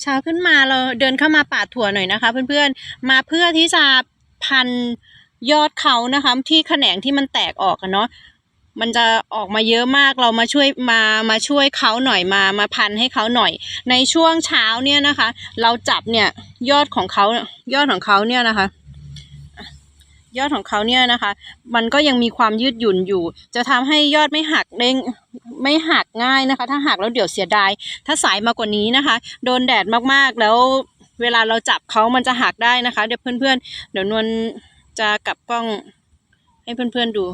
เช้าขึ้นมาเราเดินเข้ามาป่าถั่วหน่อยนะคะ เพื่อนๆ มาเพื่อที่จะพันยอดเขานะคะ ที่แขนงที่มันแตกออกเนาะมันจะออกมาเยอะมากเรามาช่วยมามาช่วยเขาหน่อยมามาพันให้เขาหน่อย ในช่วงเช้าเนี่ยนะคะ เราจับเนี่ยยอดของเขายอดของเขาเนี่ยนะคะ ยอดของเขาเนี่ยนะคะ มันก็ยังมีความยืดหยุ่นอยู่ จะทำให้ยอดไม่หักเด้งไม่หักง่ายนะคะ ถ้าหักแล้วเดี๋ยวเสียดาย ถ้าสายมากกว่านี้นะคะ โดนแดดมากๆแล้วเวลาเราจับเขามันจะหักได้นะคะ เดี๋ยวเพื่อนๆ เดี๋ยวนวลจะกลับกล้องให้เพื่อนๆดู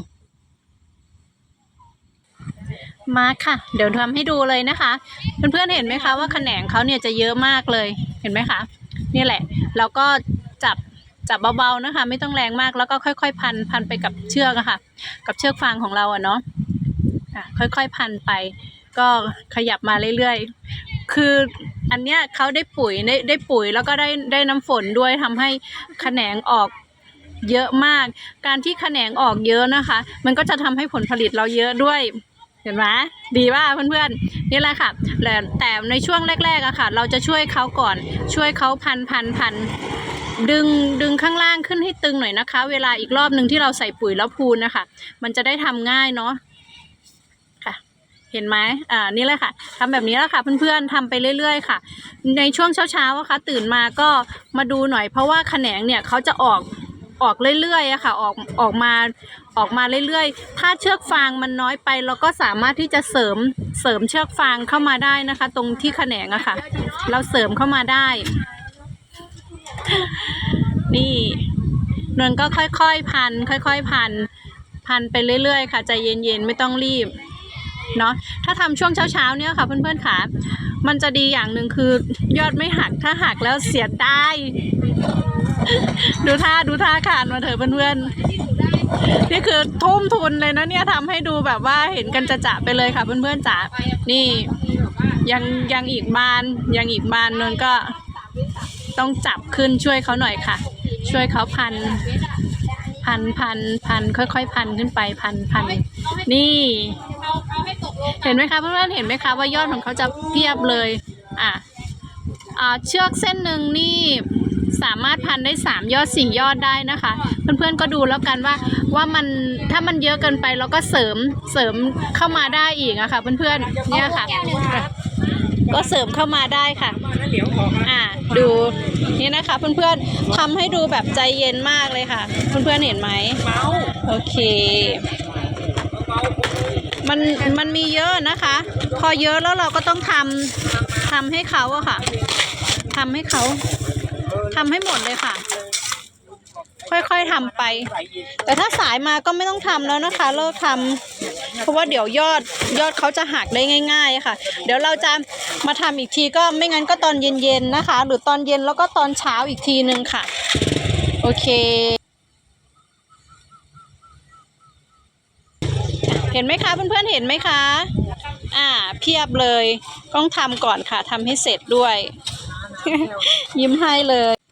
มาค่ะ เดี๋ยวทำให้ดูเลยนะคะ เพื่อนๆเห็นไหมคะว่าแขนงเขาเนี่ยจะเยอะมากเลยเห็นไหมคะนี่แหละแล้วก็จับ จับเบาๆนะคะ ไม่ต้องแรงมากแล้วก็ค่อยๆ พันพันไปกับเชือกอะค่ะ กับเชือกฟางของเราอะเนาะอะค่อยๆพันไป ก็ขยับมาเรื่อยๆ คืออันเนี้ยเขาได้ปุ๋ยได้ได้ปุ๋ยแล้วก็ได้ได้น้ำฝนด้วยทำให้แขนงออกเยอะมาก การที่แขนงออกเยอะนะคะ มันก็จะทำให้ผลผลิตเราเยอะด้วยเห็นไหมดีว่าเพื่อนๆนี่แหละค่ะแต่แต่ในช่วงแรกๆอะค่ะ เราจะช่วยเขาก่อนช่วยเขาพันพันพัน ดึงดึงข้างล่างขึ้นให้ตึงหน่อยนะคะ เวลาอีกรอบหนึ่งที่เราใส่ปุ๋ยแล้วพูนนะคะ มันจะได้ทำง่ายเนาะค่ะเห็นไหมอ่า นี่เลยค่ะทำแบบนี้แล้วค่ะ เพื่อนๆทำไปเรื่อย ๆ ค่ะ ในช่วงเช้าๆอะค่ะตื่นมาก็มาดูหน่อย เพราะว่าแขนงเนี่ยเขาจะออกออกเรื่อยๆอะค่ะ ออกออกมาออกมาเรื่อยๆ ถ้าเชือกฟางมันน้อยไป เราก็สามารถที่จะเสริมเสริมเชือกฟางเข้ามาได้นะคะ ตรงที่แขนงอะค่ะ เราเสริมเข้ามาได้ นี่นวลก็ค่อยๆพัน ค่อยๆพัน พันไปเรื่อยๆ ค่ะ ใจเย็นๆ ไม่ต้องรีบ เนาะ ถ้าทำช่วงเช้าๆ เนี่ยค่ะเพื่อนๆค่ะ มันจะดีอย่างหนึ่งคือยอดไม่หัก ถ้าหักแล้วเสียดาย ดูท่าดูท่าขานมาเถอะเพื่อนๆ นี่คือทุ่มทุนเลยนะเนี่ยทำให้ดูแบบว่าเห็นกันจะจะๆไปเลยค่ะเพื่อนๆจ๋า นี่ยังยังอีกบานยังอีกบานนนก็ ต้องจับขึ้นช่วยเขาหน่อยค่ะ ช่วยเขาพัน พันพันพันค่อยๆ พันขึ้นไปพันพันนี่ เห็นไหมคะเพื่อนๆเห็นไหมคะว่ายอดของเขาจะเพียบเลยอะอ่าเชือกเส้นหนึ่งนี่สามารถพันได้สามยอดสี่ยอดได้นะคะ เพื่อนๆก็ดูแล้วกันว่าว่ามันถ้ามันเยอะเกินไปเราก็เสริมเสริมเข้ามาได้อีกอะค่ะ เพื่อนๆเนี่ยค่ะ ก็เสริมเข้ามาได้ค่ะ อ่าดูนี่นะคะเพื่อนๆทำให้ดูแบบใจเย็นมากเลยค่ะ เพื่อนๆเห็นไหมโอเค มันมันมีเยอะนะคะ พอเยอะแล้วเราก็ต้องทำทำให้เขาอะค่ะทำให้เขาทำให้หมดเลยค่ะ ค่อย ๆทำไป แต่ถ้าสายมาก็ไม่ต้องทำแล้วนะคะเลิกทำเพราะว่าเดี๋ยวยอดยอดเขาจะหักได้ง่าย ๆ ค่ะ เดี๋ยวเราจะมาทำอีกทีก็ไม่งั้นก็ตอนเย็นๆนะคะ หรือตอนเย็นแล้วก็ตอนเช้าอีกทีนึงค่ะ โอเคเห็นไหมคะเพื่อนๆเห็นไหมคะ อ่า เพียบเลย ต้องทำก่อนค่ะทำให้เสร็จด้วย ยิ้มให้เลย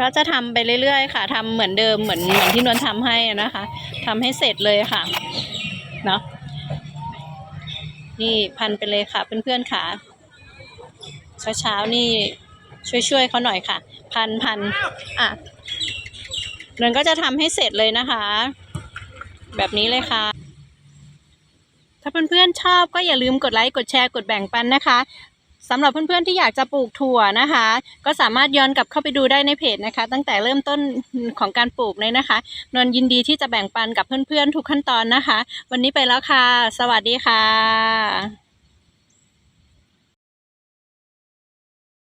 ก็จะทำไปเรื่อยๆ ค่ะทำเหมือนเดิมเหมือนเหมือนที่นวลทำให้นะคะทำให้เสร็จเลยค่ะเนาะนี่พันไปเลยค่ะ เพื่อนๆค่ะเช้าๆนี่ช่วยๆเขาหน่อยค่ะ พันพันอะนวลก็จะทำให้เสร็จเลยนะคะ แบบนี้เลยค่ะถ้าเพื่อนๆชอบก็อย่าลืมกดไลค์ กดแชร์ กดแบ่งปันนะคะ สำหรับเพื่อนๆที่อยากจะปลูกถั่วนะคะ ก็สามารถย้อนกลับเข้าไปดูได้ในเพจนะคะ ตั้งแต่เริ่มต้นของการปลูกเลยนะคะนวลยินดีที่จะแบ่งปันกับเพื่อนๆทุกขั้นตอนนะคะ วันนี้ไปแล้วค่ะ สวัสดีค่ะ